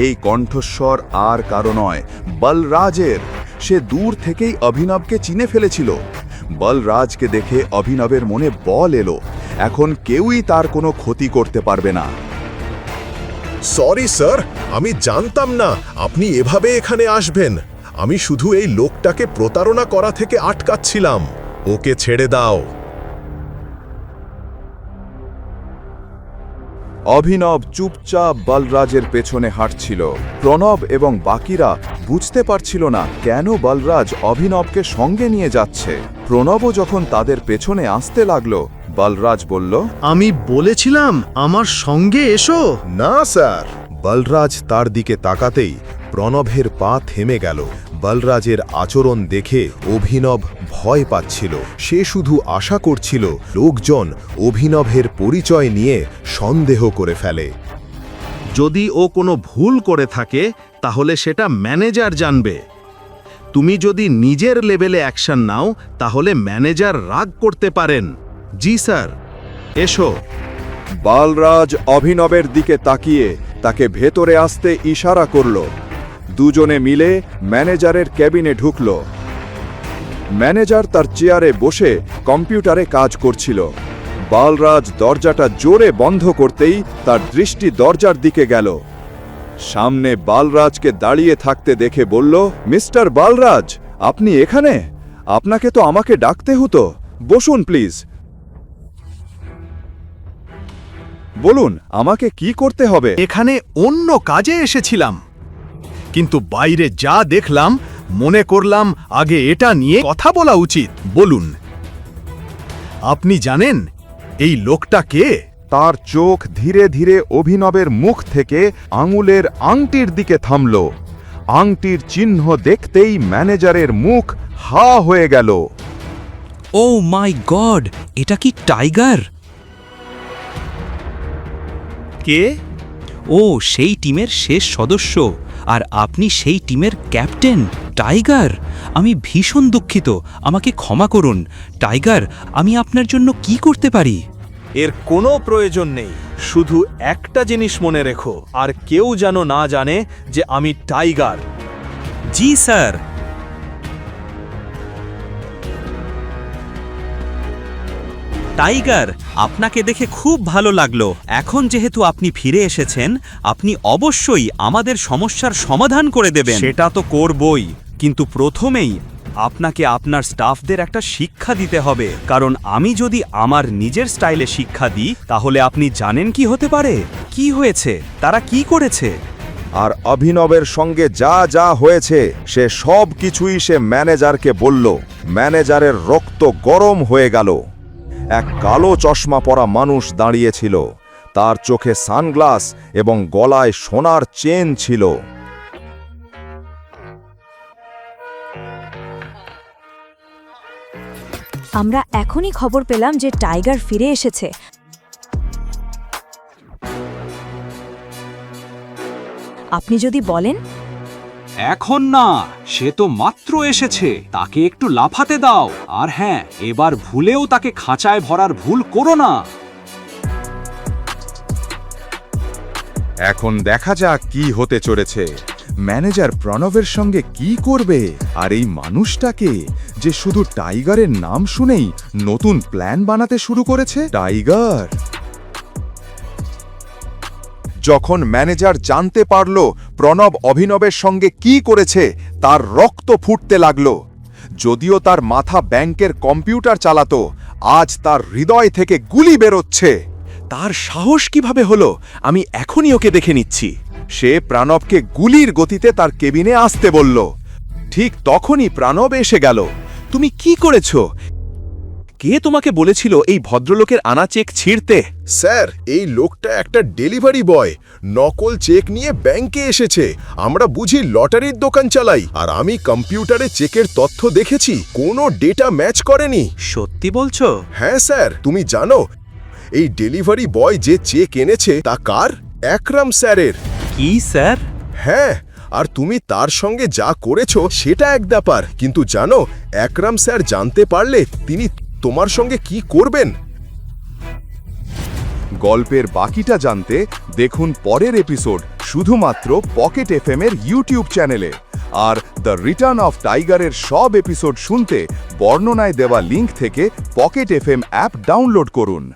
এই কণ্ঠস্বর আর কারও নয়, বলরাজের। সে দূর থেকেই অভিনবকে চিনে ফেলেছিল। বলরাজকে দেখে অভিনবের মনে বল এলো। এখন কেউই তার কোনো ক্ষতি করতে পারবে না। সরি, স্যার, আমি জানতাম না আপনি এভাবে এখানে আসবেন। আমি শুধু এই লোকটাকে প্রতারণা করা থেকে আটকাচ্ছিলাম। ওকে ছেড়ে দাও। অভিনব চুপচাপ বলরাজের পেছনে হাঁটছিল। প্রণব এবং বাকিরা বুঝতে পারছিল না কেন বলরাজ অভিনবকে সঙ্গে নিয়ে যাচ্ছে। প্রণবও যখন তাদের পেছনে আসতে লাগল বলরাজ বলল আমি বলেছিলাম আমার সঙ্গে এসো। না স্যার। বলরাজ তার দিকে তাকাতেই প্রণবের পা থেমে গেল। বলরাজের আচরণ দেখে অভিনব ভয় পাচ্ছিল। সে শুধু আশা করছিল লোকজন অভিনবের পরিচয় নিয়ে সন্দেহ করে ফেলে। যদি ও কোনো ভুল করে থাকে তাহলে সেটা ম্যানেজার জানবে। তুমি যদি নিজের লেভেলে অ্যাকশন নাও তাহলে ম্যানেজার রাগ করতে পারেন। জি স্যার। এসো। বালরাজ অভিনবের দিকে তাকিয়ে তাকে ভেতরে আসতে ইশারা করল। দুজনে মিলে ম্যানেজারের ক্যাবিনে ঢুকল। ম্যানেজার তার চেয়ারে বসে কম্পিউটারে কাজ করছিল। বালরাজ দরজাটা জোরে বন্ধ করতেই তার দৃষ্টি দরজার দিকে গেল। সামনে বালরাজকে দাঁড়িয়ে থাকতে দেখে বলল, মিস্টার বালরাজ, আপনি এখানে? আপনাকে তো আমাকে ডাকতে হতো। বসুন, প্লিজ। বলুন, আমাকে কি করতে হবে? এখানে অন্য কাজে এসেছিলাম। কিন্তু বাইরে যা দেখলাম মনে করলাম আগে এটা নিয়ে কথা বলা উচিত। বলুন। আপনি জানেন এই লোকটা কে? তার চোখ ধীরে ধীরে অভিনবের মুখ থেকে আঙুলের আংটির দিকে থামল। আংটির চিহ্ন দেখতেই ম্যানেজারের মুখ হা হয়ে গেল। ও মাই গড এটা কি টাইগার? কে? ও সেই টিমের শেষ সদস্য। আর আপনি সেই টিমের ক্যাপ্টেন টাইগার। আমি ভীষণ দুঃখিত আমাকে ক্ষমা করুন। টাইগার আমি আপনার জন্য কি করতে পারি? এর কোনো প্রয়োজন নেই শুধু একটা জিনিস মনে রেখো আর কেউ যেন না জানে যে আমি টাইগার। জি স্যার। টাইগার আপনাকে দেখে খুব ভালো লাগল। এখন যেহেতু আপনি ফিরে এসেছেন আপনি অবশ্যই আমাদের সমস্যার সমাধান করে দেবেন। সেটা তো করবই কিন্তু প্রথমেই আপনাকে আপনার স্টাফদের একটা শিক্ষা দিতে হবে। কারণ আমি যদি আমার নিজের স্টাইলে শিক্ষা দিই তাহলে আপনি জানেন কি হতে পারে? কি হয়েছে? তারা কি করেছে? আর অভিনবের সঙ্গে যা যা হয়েছে সে সব কিছুই সে ম্যানেজারকে বলল। ম্যানেজারের রক্ত গরম হয়ে গেল। এক কালো চশমা পরা মানুষ দাঁড়িয়েছিল। তার চোখে সানগ্লাস এবং গলায় সোনার চেন ছিল। আমরা এখনই খবর পেলাম যে টাইগার ফিরে এসেছে। আপনি যদি বলেন এখন না, সে তো মাত্র এসেছে। তাকে একটু লাফাতে দাও। আর হ্যাঁ এবার ভুলেও তাকে খাঁচায় ভরার ভুল করো না। এখন দেখা যাক কি হতে চলেছে। ম্যানেজার প্রণবের সঙ্গে কি করবে? আর এই মানুষটাকে যে শুধু টাইগারের নাম শুনেই নতুন প্ল্যান বানাতে শুরু করেছে? টাইগার! যখন ম্যানেজার জানতে পারল প্রণব অভিনবের সঙ্গে কি করেছে, তার রক্ত ফুটতে লাগল। যদিও তার মাথা ব্যাংকের কম্পিউটার চালাতো, আজ তার হৃদয় থেকে গুলি বেরোচ্ছে। তার সাহস কীভাবে হলো, আমি এখনই ওকে দেখে নিচ্ছি। সে প্রাণবকে গুলির গতিতে তার কেবিনে আসতে বলল। ঠিক তখনই প্রাণব এসে গেল। তুমি কি করেছ? কে তোমাকে বলেছিল এই ভদ্রলোকের আনা চেক ছিঁড়তে? স্যার এই লোকটা একটা ডেলিভারি বয়। নকল চেক নিয়ে ব্যাংকে এসেছে। আমরা বুঝি লটারির দোকান চালাই। আর আমি কম্পিউটারে চেকের তথ্য দেখেছি। কোনো ডেটা ম্যাচ করেনি। সত্যি বলছো? হ্যাঁ স্যার। তুমি জানো এই ডেলিভারি বয় যে চেক এনেছে তা কার? একরাম স্যারের। কি স্যার? হ্যাঁ আর তুমি তার সঙ্গে যা করেছ সেটা এক ব্যাপার। কিন্তু জানো একরাম স্যার জানতে পারলে তিনি তোমার সঙ্গে কি করবেন? গল্পের বাকিটা জানতে দেখুন পরের এপিসোড শুধুমাত্র পকেট এফ এর ইউটিউব চ্যানেলে। আর দ্য রিটার্ন অফ টাইগারের সব এপিসোড শুনতে বর্ণনায় দেওয়া লিঙ্ক থেকে পকেট এফএম অ্যাপ ডাউনলোড করুন।